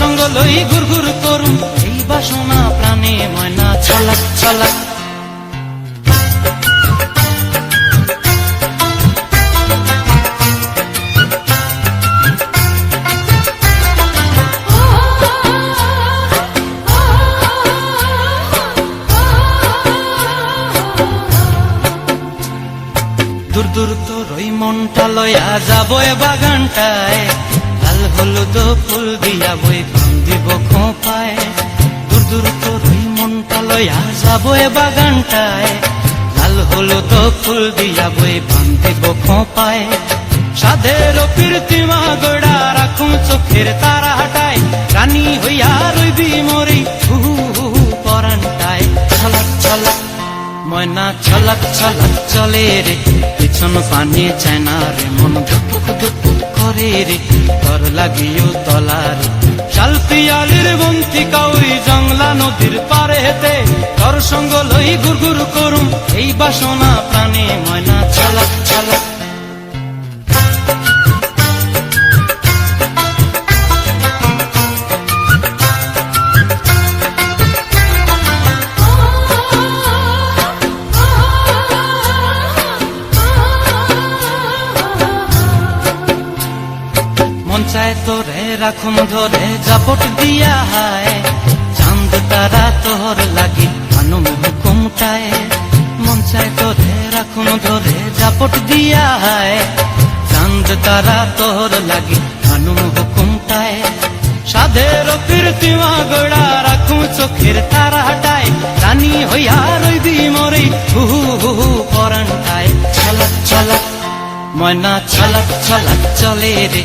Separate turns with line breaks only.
সঙ্গ লই ঘুর ঘুর করুম। এই বাসনা প্রাণে ময়না ছালাক ছালাক দূর দূর তোর ওই মনটা লয়া যাব বাগানটায়। হলুদ ফুল দিয়া বই পান দিব খোঁপায়। দূর দূর তোর ওই মনটা লয়া যাব এ বাগানটায়। লাল হলুদ ফুল দিয়া বই পান দিব খোঁপায়। সাধের কীর্তিমা গোড়া রাখুন চোখের তারা হাটায় রানী হইয়া রইবি মরি, হু হু হু হু, পরানটায়। ছলক ছলক, ময়না, ছলক ছলক, চলে রে। পিছন পানি চায় না রে মন ধুপুক ধুপুক করে রে তর লাগিও তলার। শালপিয়ালির শাল পিয়ালির বন্তি কাউরি জংলা নদীর পারে হেতে তর সঙ্গ লই গুর গুর করুম। এই বাসনা প্রাণে ময়না ছলক ছলক চায় তোরে রাখুন ধরে জাপট দিয়া হায়। চাঁদ, তারা তোর লাগি হানুম হুকুমটায়। মন চায় তোরে রাখুন ধরে জাপট দিয়া হায়। চাঁদ, তারা তোর লাগি হানুম হুকুমটায়। সাধের কীর্তিমা গোড়া রাখুন চোখের তারা হাটায় রানী হইয়া রইবি মরে, হু হু হু হু পরানটায় ছলক ছলক, ময়না, ছলক ছলক, চলে রে।